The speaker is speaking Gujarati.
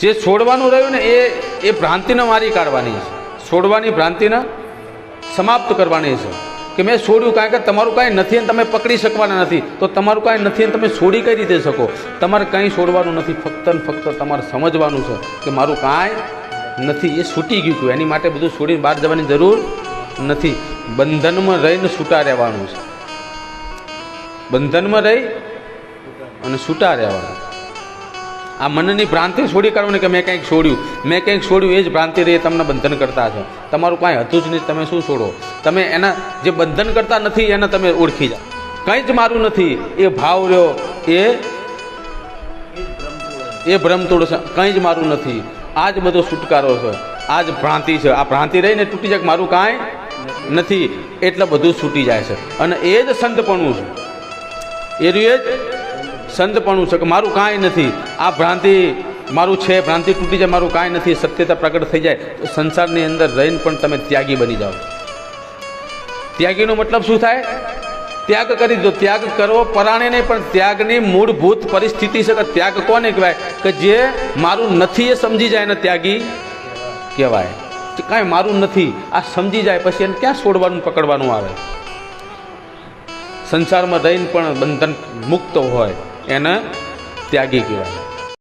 જે છોડવાનું રહ્યું ને એ એ ભ્રાંતિને મારી કાઢવાની છે. છોડવાની ભ્રાંતિને સમાપ્ત કરવાની છે. કે મેં છોડ્યું કારણ કે તમારું કાંઈ નથી અને તમે પકડી શકવાના નથી. તો તમારું કાંઈ નથી અને તમે છોડી કઈ રીતે શકો? તમારે કાંઈ છોડવાનું નથી. ફક્ત ને ફક્ત તમારે સમજવાનું છે કે મારું કાંઈ નથી. એ છૂટી ગયું હતું. એની માટે બધું છોડીને બહાર જવાની જરૂર નથી. બંધનમાં રહીને છૂટા રહેવાનું છે. બંધનમાં રહી અને છૂટા રહેવાનું. આ મનની ભ્રાંતિ છોડી કાઢવાની કે મેં કંઈક છોડ્યું? મેં કંઈક છોડ્યું એ જ ભ્રાંતિ રહી તમને બંધન કરતા છે. તમારું કાંઈ હતું જ નહીં, તમે શું છોડો? તમે એના જે બંધન કરતા નથી, એને તમે ઓળખી જાઓ. કંઈ જ મારું નથી, એ ભાવ રહ્યો, એ એ ભ્રમતોડ છે. કંઈ જ મારું નથી. આ જ બધો છુટકારો છે. આ જ ભ્રાંતિ છે. આ ભ્રાંતિ રહીને તૂટી જાય મારું કાંઈ નથી? એટલે બધું છૂટી જાય છે. અને એ જ સંતપણું છે. એ જ સંતપણું છે કે મારું કાંઈ નથી. આ ભ્રાંતિ મારું છે, ભ્રાંતિ તૂટી જાય, મારું કાંઈ નથી, સત્યતા પ્રગટ થઈ જાય, તો સંસારની અંદર રહીને પણ તમે ત્યાગી બની જાઓ. ત્યાગીનો મતલબ શું થાય? ત્યાગ કરી દો. ત્યાગ કરવો પરાણે નહીં પણ ત્યાગની મૂળભૂત પરિસ્થિતિ છે કે ત્યાગ કોને કહેવાય? કે જે મારું નથી એ સમજી જાય એને ત્યાગી કહેવાય. કાંઈ મારું નથી, આ સમજી જાય, પછી એને ક્યાં છોડવાનું, પકડવાનું આવે? સંસારમાં રહીને પણ બંધન મુક્ત હોય. એને ત્યાગી કહેવાય